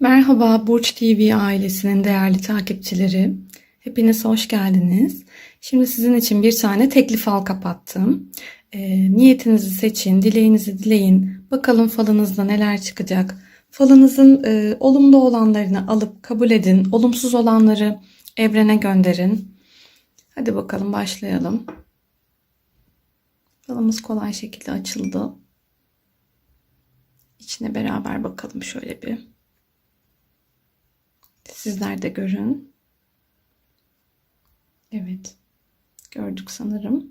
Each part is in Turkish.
Merhaba Burç TV ailesinin değerli takipçileri. Hepiniz hoş geldiniz. Şimdi sizin için bir tane teklif al kapattım. Ee, niyetinizi seçin, dileğinizi dileyin. Bakalım falınızda neler çıkacak. Falınızın e, olumlu olanlarını alıp kabul edin. Olumsuz olanları evrene gönderin. Hadi bakalım başlayalım. Falımız kolay şekilde açıldı. İçine beraber bakalım şöyle bir. Sizler de görün. Evet. Gördük sanırım.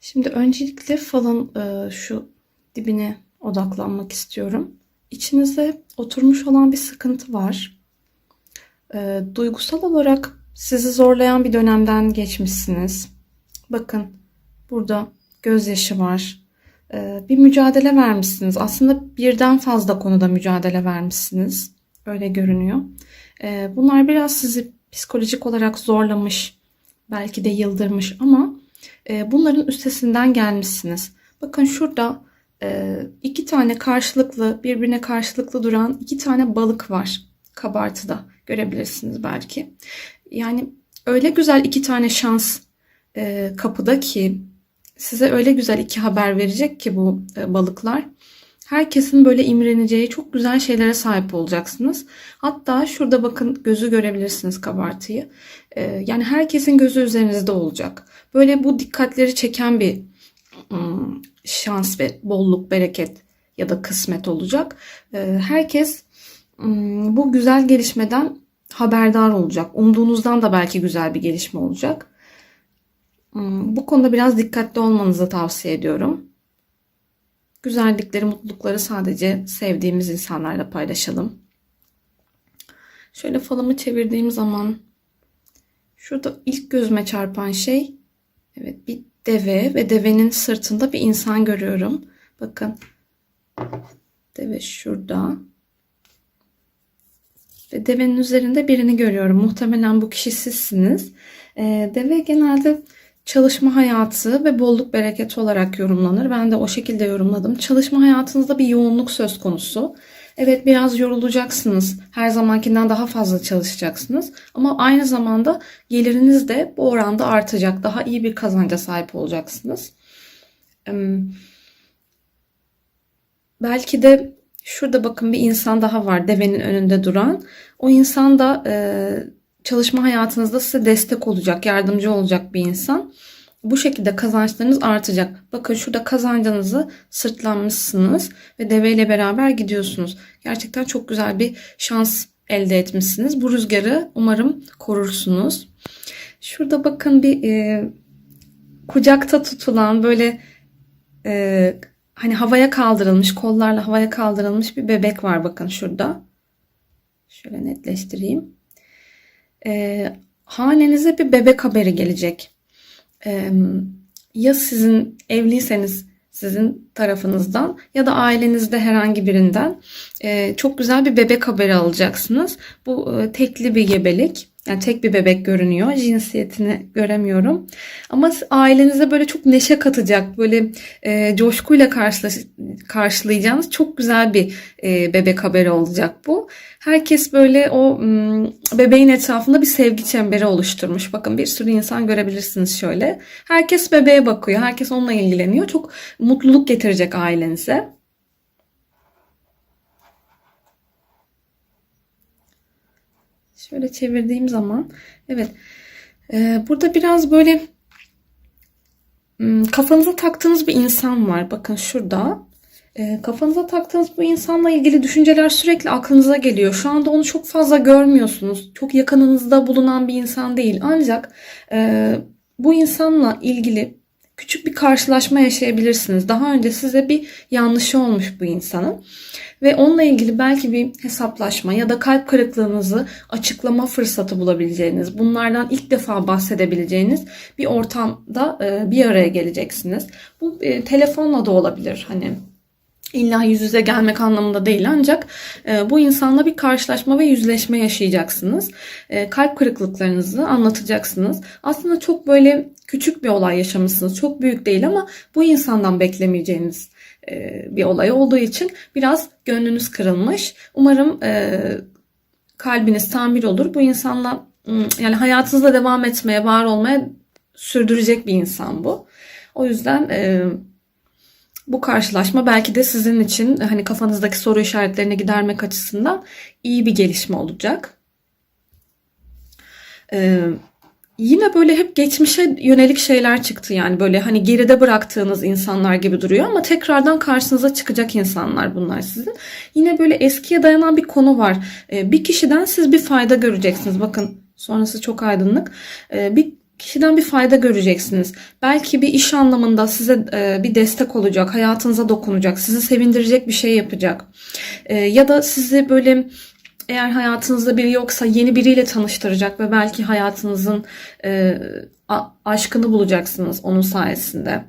Şimdi öncelikle falın e, şu dibine odaklanmak istiyorum. İçinize oturmuş olan bir sıkıntı var. E, duygusal olarak sizi zorlayan bir dönemden geçmişsiniz. Bakın burada gözyaşı var. E, bir mücadele vermişsiniz. Aslında birden fazla konuda mücadele vermişsiniz. Öyle görünüyor. Ee, bunlar biraz sizi psikolojik olarak zorlamış, belki de yıldırmış ama e, bunların üstesinden gelmişsiniz. Bakın şurada e, iki tane karşılıklı, birbirine karşılıklı duran iki tane balık var kabartıda. Görebilirsiniz belki. Yani öyle güzel iki tane şans e, kapıda ki size öyle güzel iki haber verecek ki bu balıklar herkesin böyle imreneceği çok güzel şeylere sahip olacaksınız. Hatta şurada bakın gözü görebilirsiniz kabartıyı. Ee, yani herkesin gözü üzerinizde olacak. Böyle bu dikkatleri çeken bir ım, şans ve bolluk, bereket ya da kısmet olacak. Ee, herkes ım, bu güzel gelişmeden haberdar olacak. Umduğunuzdan da belki güzel bir gelişme olacak. Bu konuda biraz dikkatli olmanızı tavsiye ediyorum. Güzellikleri, mutlulukları sadece sevdiğimiz insanlarla paylaşalım. Şöyle falımı çevirdiğim zaman şurada ilk gözüme çarpan şey evet bir deve ve devenin sırtında bir insan görüyorum. Bakın deve şurada. Ve devenin üzerinde birini görüyorum. Muhtemelen bu kişi sizsiniz. Ee, deve genelde çalışma hayatı ve bolluk bereket olarak yorumlanır. Ben de o şekilde yorumladım. Çalışma hayatınızda bir yoğunluk söz konusu. Evet biraz yorulacaksınız. Her zamankinden daha fazla çalışacaksınız. Ama aynı zamanda geliriniz de bu oranda artacak. Daha iyi bir kazanca sahip olacaksınız. Belki de şurada bakın bir insan daha var devenin önünde duran. O insan da çalışma hayatınızda size destek olacak, yardımcı olacak bir insan. Bu şekilde kazançlarınız artacak. Bakın şurada kazancınızı sırtlanmışsınız ve deveyle beraber gidiyorsunuz. Gerçekten çok güzel bir şans elde etmişsiniz. Bu rüzgarı umarım korursunuz. Şurada bakın bir e, kucakta tutulan böyle e, hani havaya kaldırılmış kollarla havaya kaldırılmış bir bebek var bakın şurada. Şöyle netleştireyim e, hanenize bir bebek haberi gelecek. E, ya sizin evliyseniz sizin tarafınızdan ya da ailenizde herhangi birinden e, çok güzel bir bebek haberi alacaksınız. Bu e, tekli bir gebelik. Yani tek bir bebek görünüyor. Cinsiyetini göremiyorum. Ama ailenize böyle çok neşe katacak, böyle e, coşkuyla karşılaş, karşılayacağınız çok güzel bir e, bebek haberi olacak bu. Herkes böyle o m, bebeğin etrafında bir sevgi çemberi oluşturmuş. Bakın bir sürü insan görebilirsiniz şöyle. Herkes bebeğe bakıyor. Herkes onunla ilgileniyor. Çok mutluluk getirecek ailenize. Şöyle çevirdiğim zaman evet e, burada biraz böyle kafanıza taktığınız bir insan var. Bakın şurada. E, kafanıza taktığınız bu insanla ilgili düşünceler sürekli aklınıza geliyor. Şu anda onu çok fazla görmüyorsunuz. Çok yakınınızda bulunan bir insan değil. Ancak e, bu insanla ilgili küçük bir karşılaşma yaşayabilirsiniz. Daha önce size bir yanlışı olmuş bu insanın ve onunla ilgili belki bir hesaplaşma ya da kalp kırıklığınızı açıklama fırsatı bulabileceğiniz, bunlardan ilk defa bahsedebileceğiniz bir ortamda e, bir araya geleceksiniz. Bu e, telefonla da olabilir. Hani İlla yüz yüze gelmek anlamında değil ancak e, bu insanla bir karşılaşma ve yüzleşme yaşayacaksınız. E, kalp kırıklıklarınızı anlatacaksınız. Aslında çok böyle küçük bir olay yaşamışsınız. Çok büyük değil ama bu insandan beklemeyeceğiniz e, bir olay olduğu için biraz gönlünüz kırılmış. Umarım e, kalbiniz tamir olur. Bu insanla yani hayatınızda devam etmeye, var olmaya sürdürecek bir insan bu. O yüzden e, bu karşılaşma belki de sizin için hani kafanızdaki soru işaretlerini gidermek açısından iyi bir gelişme olacak. Ee, yine böyle hep geçmişe yönelik şeyler çıktı yani böyle hani geride bıraktığınız insanlar gibi duruyor ama tekrardan karşınıza çıkacak insanlar bunlar sizin. Yine böyle eskiye dayanan bir konu var. Ee, bir kişiden siz bir fayda göreceksiniz. Bakın sonrası çok aydınlık. Ee, bir kişiden bir fayda göreceksiniz. Belki bir iş anlamında size e, bir destek olacak, hayatınıza dokunacak, sizi sevindirecek bir şey yapacak. E, ya da sizi böyle eğer hayatınızda biri yoksa yeni biriyle tanıştıracak ve belki hayatınızın e, aşkını bulacaksınız onun sayesinde.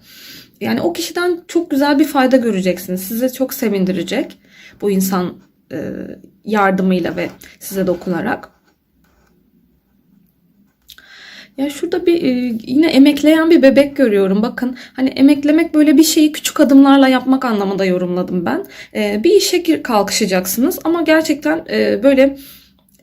Yani o kişiden çok güzel bir fayda göreceksiniz. Size çok sevindirecek bu insan yardımıyla ve size dokunarak. Ya şurada bir e, yine emekleyen bir bebek görüyorum. Bakın hani emeklemek böyle bir şeyi küçük adımlarla yapmak anlamında yorumladım ben. E, bir işe kalkışacaksınız ama gerçekten e, böyle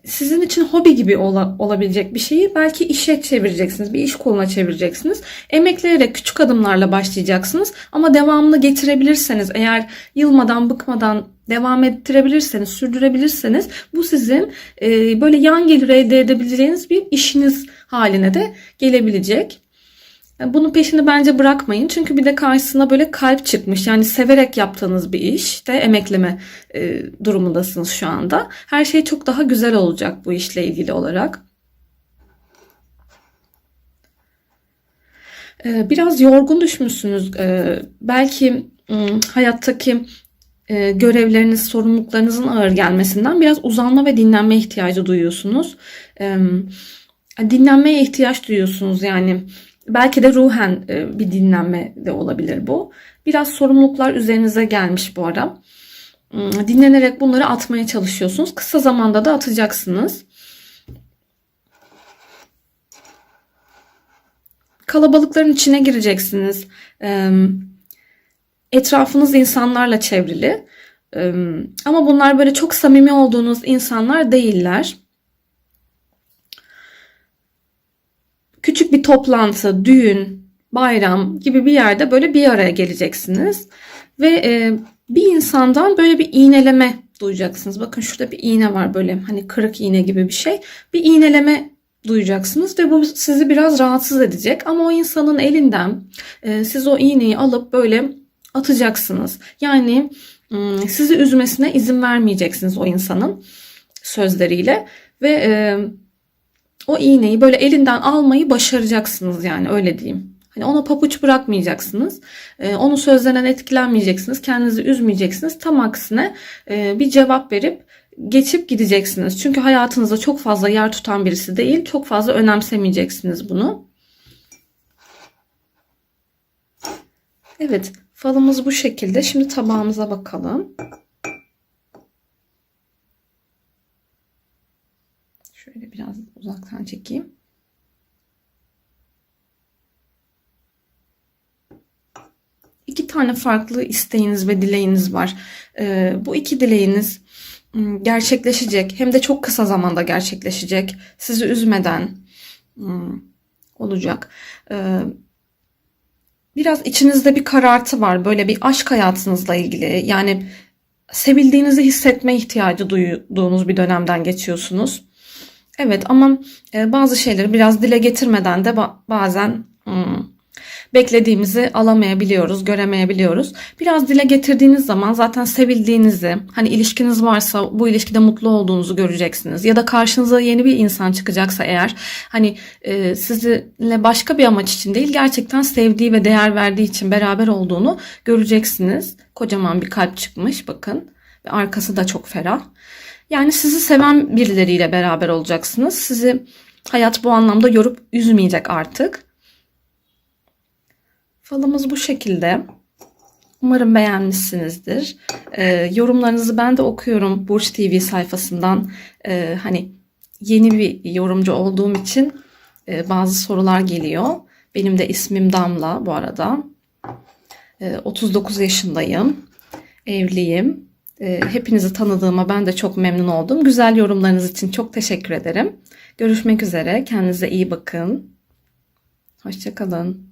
sizin için hobi gibi ola- olabilecek bir şeyi belki işe çevireceksiniz. Bir iş koluna çevireceksiniz. Emekleyerek küçük adımlarla başlayacaksınız. Ama devamını getirebilirseniz eğer yılmadan bıkmadan devam ettirebilirseniz, sürdürebilirseniz bu sizin e, böyle yan gelir elde edebileceğiniz bir işiniz haline de gelebilecek. Yani Bunun peşini bence bırakmayın. Çünkü bir de karşısına böyle kalp çıkmış. Yani severek yaptığınız bir işte emekleme e, durumundasınız şu anda. Her şey çok daha güzel olacak bu işle ilgili olarak. E, biraz yorgun düşmüşsünüz. E, belki ım, hayattaki e, görevleriniz, sorumluluklarınızın ağır gelmesinden biraz uzanma ve dinlenme ihtiyacı duyuyorsunuz. E, dinlenmeye ihtiyaç duyuyorsunuz yani. Belki de ruhen e, bir dinlenme de olabilir bu. Biraz sorumluluklar üzerinize gelmiş bu ara. Hmm, Dinlenerek bunları atmaya çalışıyorsunuz. Kısa zamanda da atacaksınız. Kalabalıkların içine gireceksiniz. Ee, Etrafınız insanlarla çevrili. Ama bunlar böyle çok samimi olduğunuz insanlar değiller. küçük bir toplantı, düğün, bayram gibi bir yerde böyle bir araya geleceksiniz. Ve e, bir insandan böyle bir iğneleme duyacaksınız. Bakın şurada bir iğne var böyle hani kırık iğne gibi bir şey. Bir iğneleme duyacaksınız ve bu sizi biraz rahatsız edecek. Ama o insanın elinden e, siz o iğneyi alıp böyle atacaksınız. Yani ım, sizi üzmesine izin vermeyeceksiniz o insanın sözleriyle ve e, o iğneyi böyle elinden almayı başaracaksınız yani öyle diyeyim. Hani ona papuç bırakmayacaksınız. Ee, onun sözlerinden etkilenmeyeceksiniz. Kendinizi üzmeyeceksiniz. Tam aksine e, bir cevap verip geçip gideceksiniz. Çünkü hayatınızda çok fazla yer tutan birisi değil. Çok fazla önemsemeyeceksiniz bunu. Evet, falımız bu şekilde. Şimdi tabağımıza bakalım. Şöyle biraz uzaktan çekeyim. İki tane farklı isteğiniz ve dileğiniz var. Ee, bu iki dileğiniz ım, gerçekleşecek. Hem de çok kısa zamanda gerçekleşecek. Sizi üzmeden ım, olacak. Ee, biraz içinizde bir karartı var. Böyle bir aşk hayatınızla ilgili. Yani sevildiğinizi hissetme ihtiyacı duyduğunuz bir dönemden geçiyorsunuz. Evet ama e, bazı şeyleri biraz dile getirmeden de ba- bazen hmm, beklediğimizi alamayabiliyoruz, göremeyebiliyoruz. Biraz dile getirdiğiniz zaman zaten sevildiğinizi, hani ilişkiniz varsa bu ilişkide mutlu olduğunuzu göreceksiniz. Ya da karşınıza yeni bir insan çıkacaksa eğer hani e, sizinle başka bir amaç için değil gerçekten sevdiği ve değer verdiği için beraber olduğunu göreceksiniz. Kocaman bir kalp çıkmış bakın ve arkası da çok ferah. Yani sizi seven birileriyle beraber olacaksınız. Sizi hayat bu anlamda yorup üzmeyecek artık. Falımız bu şekilde. Umarım beğenmişsinizdir. Ee, yorumlarınızı ben de okuyorum Burç TV sayfasından. Ee, hani yeni bir yorumcu olduğum için e, bazı sorular geliyor. Benim de ismim Damla bu arada. Ee, 39 yaşındayım. Evliyim. Ee, hepinizi tanıdığıma ben de çok memnun oldum. Güzel yorumlarınız için çok teşekkür ederim. Görüşmek üzere. Kendinize iyi bakın. Hoşçakalın.